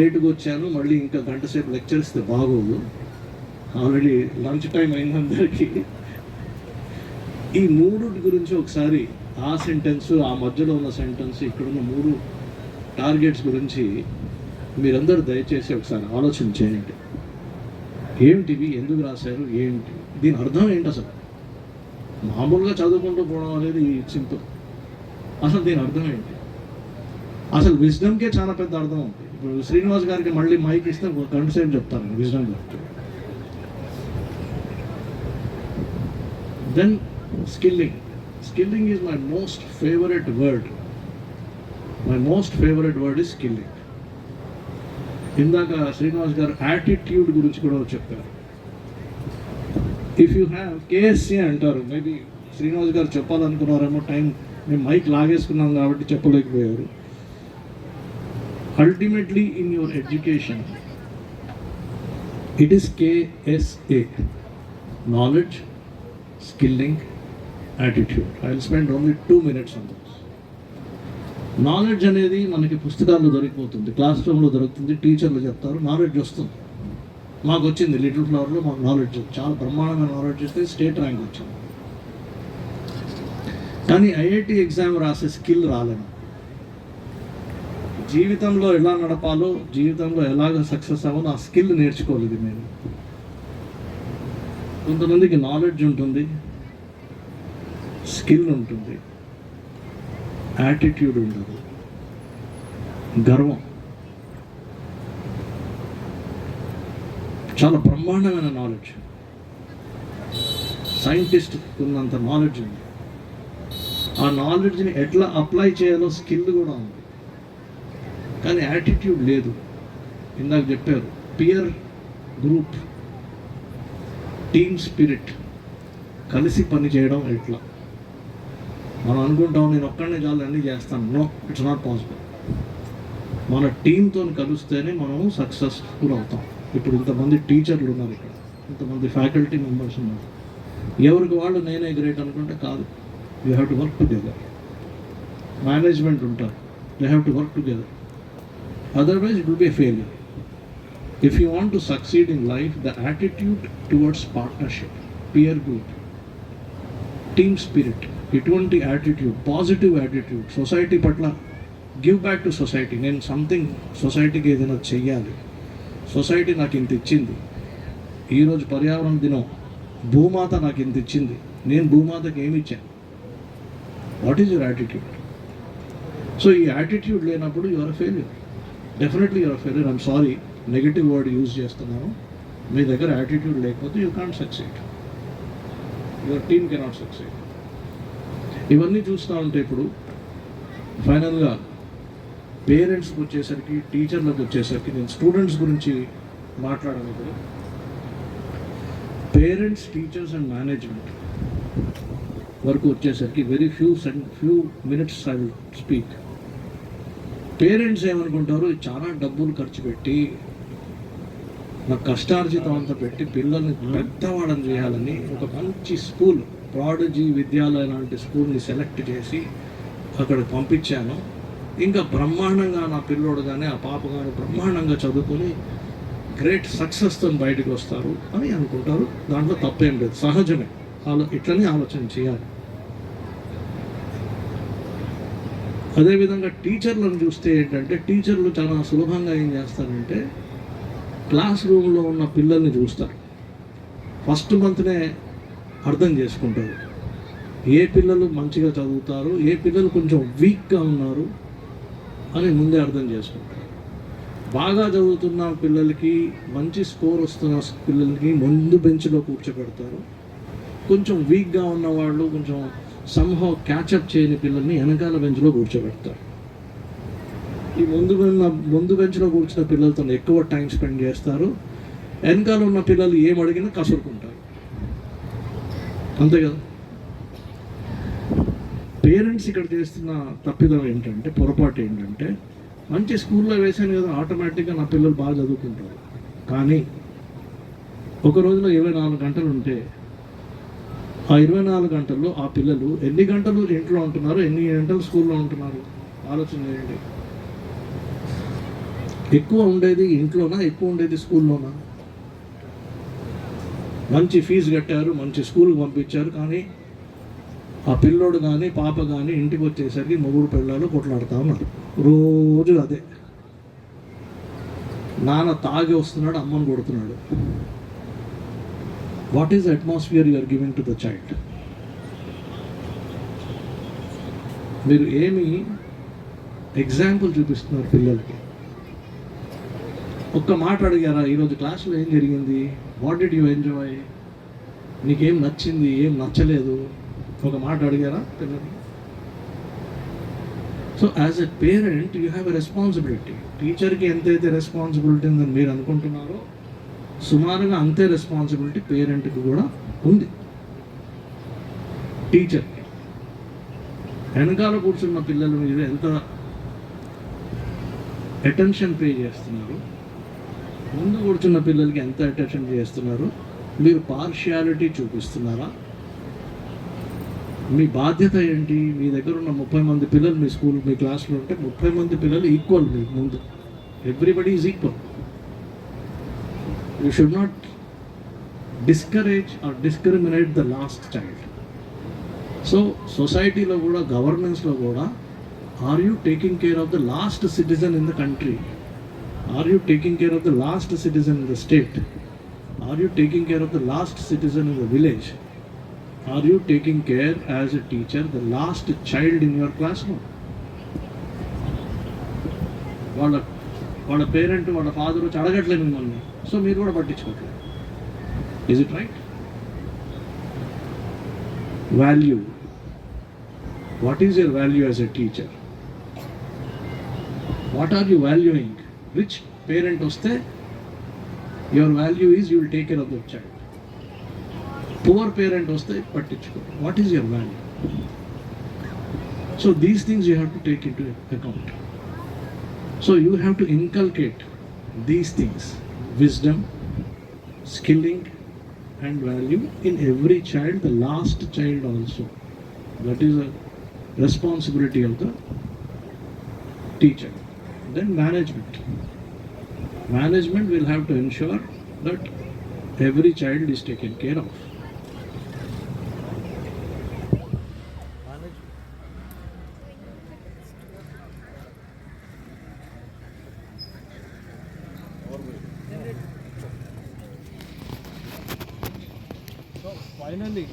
లేటుగా వచ్చాను మళ్ళీ ఇంకా గంట సేపు లెక్చర్ ఇస్తే బాగోదు. ఆల్రెడీ లంచ్ టైం అయింది అందరికీ. ఈ మూడు గురించి ఒకసారి ఆ సెంటెన్స్ ఆ మధ్యలో ఉన్న సెంటెన్స్ ఇక్కడున్న మూడు టార్గెట్స్ గురించి మీరందరూ దయచేసి ఒకసారి ఆలోచన చేయండి. ఏమిటివి ఎందుకు రాశారు? ఏంటి? దీని అర్థం ఏంటి అసలు? మామూలుగా చదువుకుంటూ పోవడం అనేది సింపుల్. అసలు దీని అర్థం ఏంటి? అసలు విజ్డమ్కే చాలా పెద్ద అర్థం ఉంది. ఇప్పుడు శ్రీనివాస్ గారికి మళ్ళీ మైక్ ఇస్తే ఒక గంట సేపు చెప్తాను విజ్డమ్ గురించి then skilling skilling is my most favourite word my most favourite word is skilling ఇందాక శ్రీనివాస్ గారు యాటిట్యూడ్ గురించి కూడా చెప్పారు. ఇఫ్ యూ హ్యావ్ కేఎస్సీ అంటారు మేబీ శ్రీనివాస్ గారు చెప్పాలనుకున్నారేమో టైం మేము మైక్ లాగేసుకున్నాం కాబట్టి చెప్పలేకపోయారు. Ultimately in your education it is KSA knowledge skilling attitude I will spend only two minutes on knowledge అనేది మనకి పుస్తకాల్లో దొరికిపోతుంది క్లాస్ రూమ్లో దొరుకుతుంది టీచర్లు చెప్తారు నాలెడ్జ్ వస్తుంది. మాకు వచ్చింది లిటిల్ ఫ్లవర్లో మాకు నాలెడ్జ్ చాలా బ్రహ్మాండమైన నాలెడ్జ్ వస్తే స్టేట్ ర్యాంక్ వచ్చింది. కానీ ఐఐటి ఎగ్జామ్ రాసే స్కిల్ రాలేము జీవితంలో ఎలా నడపాలో జీవితంలో ఎలాగ సక్సెస్ అవ్వాలో ఆ స్కిల్ నేర్చుకోలేదు మీరు. కొంతమందికి నాలెడ్జ్ ఉంటుంది స్కిల్ ఉంటుంది యాటిట్యూడ్ ఉండదు గర్వం. చాలా బ్రహ్మాండమైన నాలెడ్జ్. సైంటిస్ట్ ఉన్నంత నాలెడ్జ్ ఉంది. ఆ నాలెడ్జ్ని ఎట్లా అప్లై చేయాలో స్కిల్ కూడా ఉంది. కానీ యాటిట్యూడ్ లేదు. ఇందాక చెప్పారు పియర్ గ్రూప్ టీమ్ స్పిరిట్ కలిసి పని చేయడం ఎట్లా? మనం అనుకుంటాం నేను ఒక్కడనే చాలు అన్నీ చేస్తాను. నో ఇట్స్ నాట్ పాసిబుల్ మన టీంతో కలిస్తేనే మనం సక్సెస్ఫుల్ అవుతాం. ఇప్పుడు ఇంతమంది టీచర్లు ఉన్నారు ఇక్కడ. ఇంతమంది ఫ్యాకల్టీ మెంబర్స్ ఉన్నారు. ఎవరికి వాళ్ళు నేనే గ్రేట్ అనుకుంటే కాదు. You have to work together management ఉంటారు. You have to work together otherwise it will be failure if you want to succeed in life the attitude towards partnership peer group team spirit ఎటువంటి attitude positive attitude society పట్ల give back to society నేను something సొసైటీకి ఏదైనా చెయ్యాలి. Society నాకు ఇంత ఇచ్చింది. ఈరోజు పర్యావరణ దినం భూమాత నాకు ఇంత ఇచ్చింది. నేను భూమాతకి ఏమి ఇచ్చాను? What is your attitude so ఈ యాటిట్యూడ్ లేనప్పుడు your failure definitely your failure I'm sorry negative word use చేస్తున్నాను. మీ దగ్గర యాటిట్యూడ్ లేకపోతే you can't succeed your team cannot succeed ఇవన్నీ చూస్తూ ఉంటే ఇప్పుడు ఫైనల్గా పేరెంట్స్కి వచ్చేసరికి టీచర్లకు వచ్చేసరికి నేను స్టూడెంట్స్ గురించి మాట్లాడాను ఇప్పుడు పేరెంట్స్ టీచర్స్ అండ్ మేనేజ్మెంట్ వరకు వచ్చేసరికి very few send few minutes I will speak parents ఏమనుకుంటారు? చాలా డబ్బులు ఖర్చు పెట్టి నా కష్టార్జితం అంతా పెట్టి పిల్లల్ని పెద్దవాళ్ళని చేయాలని ఒక మంచి స్కూల్ ప్రాడజీ విద్యాలయ లాంటి స్కూల్ని సెలెక్ట్ చేసి అక్కడ పంపించాను. ఇంకా బ్రహ్మాండంగా నా పిల్లోడు కానీ ఆ పాప కానీ బ్రహ్మాండంగా చదువుకొని గ్రేట్ సక్సెస్తో బయటకు వస్తారు అని అనుకుంటారు. దాంట్లో తప్పేం లేదు. సహజమే. ఆలో ఇట్లనే ఆలోచన చేయాలి. అదేవిధంగా టీచర్లను చూస్తే ఏంటంటే టీచర్లు చాలా సులభంగా ఏం చేస్తారంటే క్లాస్ రూమ్లో ఉన్న పిల్లల్ని చూస్తారు. ఫస్ట్ మంత్నే అర్థం చేసుకుంటారు. ఏ పిల్లలు మంచిగా చదువుతారు ఏ పిల్లలు కొంచెం వీక్గా ఉన్నారు అని ముందే అర్థం చేసుకుంటారు. బాగా చదువుతున్న పిల్లలకి మంచి స్కోర్ వస్తున్న పిల్లలకి ముందు బెంచ్లో కూర్చోబెడతారు. కొంచెం వీక్గా ఉన్న వాళ్ళు కొంచెం సంహవ్ క్యాచప్ చేయని పిల్లల్ని వెనకాల బెంచ్లో కూర్చోబెడతారు. ఈ ముందు ముందు బెంచ్లో కూర్చున్న పిల్లలతో ఎక్కువ టైం స్పెండ్ చేస్తారు. వెనకాల ఉన్న పిల్లలు ఏం అడిగినా కసురుకుంటారు. అంతే కదా? పేరెంట్స్ ఇక్కడ చేస్తున్న తప్పిదం ఏంటంటే పొరపాటు ఏంటంటే మంచి స్కూల్లో వేసాను కదా ఆటోమేటిక్గా నా పిల్లలు బాగా చదువుకుంటారు. కానీ ఒక రోజులో ఇరవై నాలుగు గంటలు ఉంటే ఆ ఇరవై నాలుగు గంటల్లో ఆ పిల్లలు ఎన్ని గంటలు ఇంట్లో ఉంటున్నారు ఎన్ని గంటలు స్కూల్లో ఉంటున్నారు? ఆలోచన చేయండి. ఎక్కువ ఉండేది ఇంట్లోనా? ఎక్కువ ఉండేది స్కూల్లోనా? మంచి ఫీజు కట్టారు మంచి స్కూల్కి పంపించారు కానీ ఆ పిల్లోడు కానీ పాప కానీ ఇంటికి వచ్చేసరికి మొగుడు పిల్లలు కొట్లాడుతూ ఉన్నారు. రోజు అదే. నాన్న తాగి వస్తున్నాడు అమ్మని కొడుతున్నాడు. What is atmosphere you are giving to the child మీరు ఏమి ఎగ్జాంపుల్ చూపిస్తున్నారు పిల్లలకి? ఒక్క మాట అడిగారా? ఈరోజు క్లాస్లో ఏం జరిగింది? వాట్ డిడ్ యూ ఎంజాయ్ నీకేం నచ్చింది? ఏం నచ్చలేదు? ఒక మాట అడిగారా పిల్లలు so as a parent you have a responsibility టీచర్కి ఎంతైతే రెస్పాన్సిబిలిటీ ఉందని మీరు అనుకుంటున్నారో సుమారుగా అంతే రెస్పాన్సిబిలిటీ పేరెంట్కి కూడా ఉంది. టీచర్కి వెనకాల కూర్చున్న పిల్లల మీద ఎంత అటెన్షన్ పే చేస్తున్నారు? ముందు కూర్చున్న పిల్లలకి ఎంత అటెన్షన్ చేస్తున్నారు? మీరు పార్షియాలిటీ చూపిస్తున్నారా? మీ బాధ్యత ఏంటి? మీ దగ్గర ఉన్న ముప్పై మంది పిల్లలు మీ స్కూల్ మీ క్లాస్లో ఉంటే ముప్పై మంది పిల్లలు ఈక్వల్ మీకు ముందు. Everybody is equal you should not discourage or discriminate the last child so సొసైటీలో కూడా గవర్నెన్స్లో కూడా are you taking care of the last citizen in the country are you taking care of the last citizen in the state are you taking care of the last citizen in the village are you taking care as a teacher the last child in your class room వాళ్ళ వాళ్ళ parent వాళ్ళ father వచ్చి అడగట్లేదు మిమ్మల్ని. So మీరు కూడా పట్టించుకోవట్లేదు is it right value what is your value as a teacher what are you valuing rich parent వస్తే your value is you will take care of the child poor parent వస్తే పట్టించుకో. What is your value so these things you have to take into account so you have to inculcate these things wisdom, skilling, and value in every child, the last child also. That is a responsibility of the teacher. Then management. Management will have to ensure that every child is taken care of. అయినండి